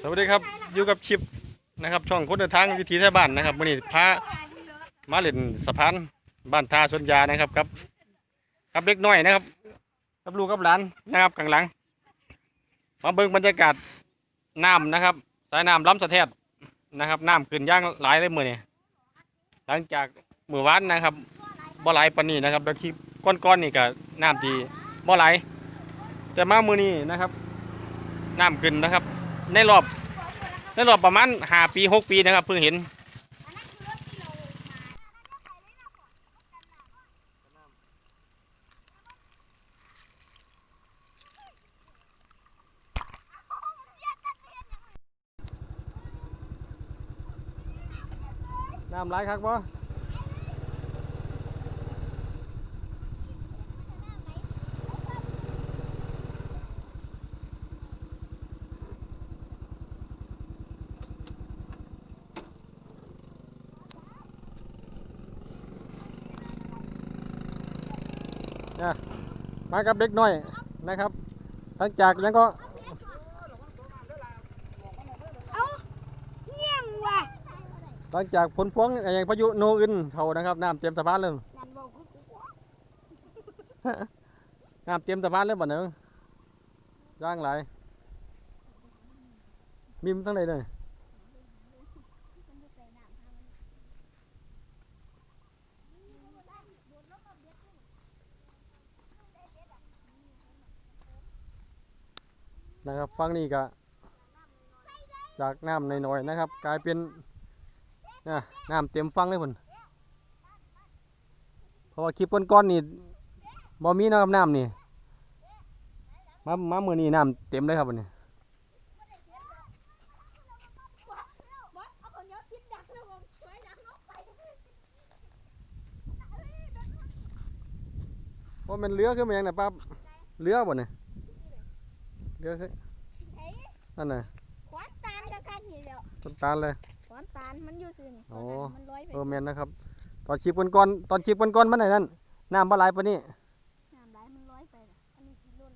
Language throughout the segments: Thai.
สวัสดีครับอยู่กับชิปนะครับช่องคนเดินทางวิถีไทยบ้านนะครับวันนี้พามาเล่นสะพานบ้านท่าสนยานะครับกับกับเล็กน้อยนะครับกับลูกกับหลานนะครับกลางหลังมาเบิ่งบรรยากาศน้ำนะครับ สายน้ำล้ำสะเทศนะครับน้ำขึ้นย่างหลายเลยมือนี่หลังจากมือวานนะครับบ่ไหลปานนี้นะครับแล้วคลิปก้อนๆนี่ก็น้ำดีบ่ไหลแต่มามือนี้นะครับน้ำขึ้นนะครับ ในรอบในรอบประมาณห้าปีหกปีนะครับเพิ่งเห็น น้ำไหลครับบ่ มากับเด็กน้อยนะครับ หลังจากนั้นก็เงี่ยงว่ะหลังจากผลพวงอย่างพายุโนอึนเขานะครับน้ำเต็มสะพานเลยนั่นบอกกูกูน้ำเต็มสะพานเลยบ่เนึงย่างไหลายมีมนทั้งไหนเลย นะครับฟังนี่ก็จากน้ำน้อยๆนะครับ กลายเป็นน,น้ำเต็มฟังเลยพุ่นเพราะว่าคลิปก้อนๆนี่บ่มีนะครับน้ำนี่มามามือนี้น้ำเต็มเลยครับวันนี้เอาคนเดียวกินดักแล้วผมช่วยดักนกไปว่ามันเรือขึ้นมาอย่างน่ะป้าเรือบ่เนี่ย เรือขึ้นเฮ้ยนั่นน่ะขวานตาลก็กันนี่เดียวต้นตาลเลยขวานตาลมันอยู่ซื่นโอ้มันลอยไปเออแมนนะครับ ตอนคลิปก้อนๆตอนคลิปก้อนๆมันไหนนั่นน้ำบ่ไหลปานนี้น้ำไหลมันลอยไปน่ะอันนี้สิล้น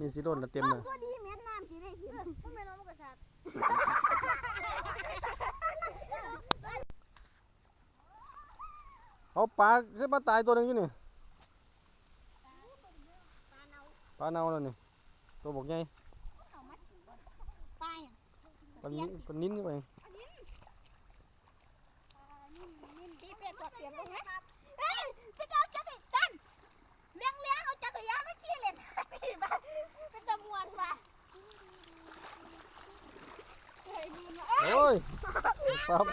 นี่สิโดนละเต็มเลยก็ดีแม่น้ำสิได้กินทำไมน้องมันกระชากเอาปลาขึ้นมาตายตัวหนึงอยู่นี่ปลาเนาปลาเน่าแล้วนี่ ตัวบกใหญ่เอามาปลาอย่างปลานิ้นปลานิ้นขึ้นไปที่เป็ดตัวเปียกตรงนี้เฮ้ยพี่เอาจักรตันเลี้ยงเลี้ยงเอาจักรยานไม่ขี้เล่นพี่บ้าเป็นตะมวนว่ะเฮ้ยดูนะโอ้ยครับน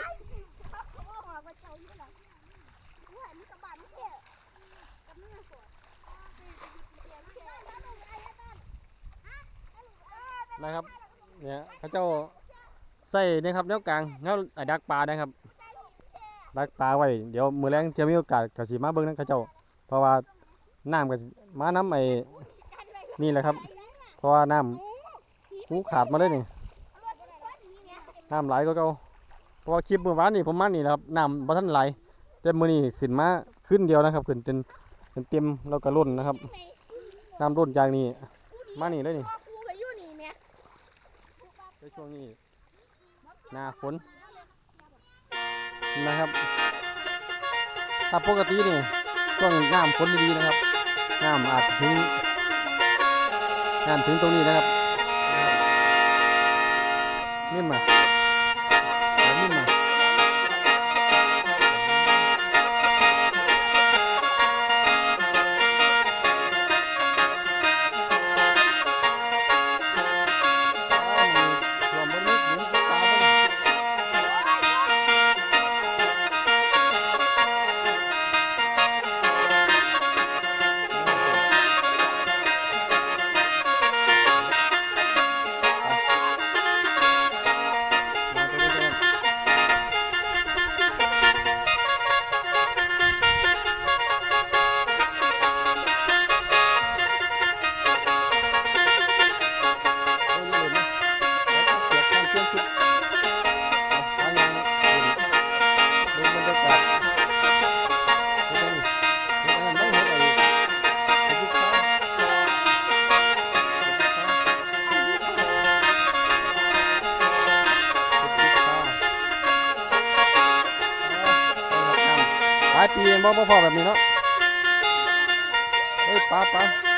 นะครับ เนี่ยเขาเจ้าใส่เนะครับแนวกลางแนวไอ้ดักปลานะครับ ดักปลาไว้เดี๋ยวมือแรงจะมีโอกาสกสิมาเบิ่งนะเขาเจ้า เพราะว่าน้ำกับมาน้ำไอ้นี่แหละครับ เพราะว่าน้ำคูขาดมาเลยนี่น้ำไหลก็เก่าเพราะว่าคลิปเมื่อวานนี่ผมมานี่แหละครับน้ำบ่ทันไหลแต่มือนี้ขึ้นมาขึ้นเดียวนะครับขึ้นเต็มเต็มแล้วก็ล้นนะครับน้ำล้นจากนี่มานี่เลยนี่ ในช่วงนี้หน้าฝนนะครับถ้าปกตินี่ช่วงน้ำฝนดีๆนะครับน้ำอาจถึงน้ำถึงตรงนี้นะครับนิ่มอะเอา บ่บ่พอแบบนี้เนาะเฮ้ยปลาปลา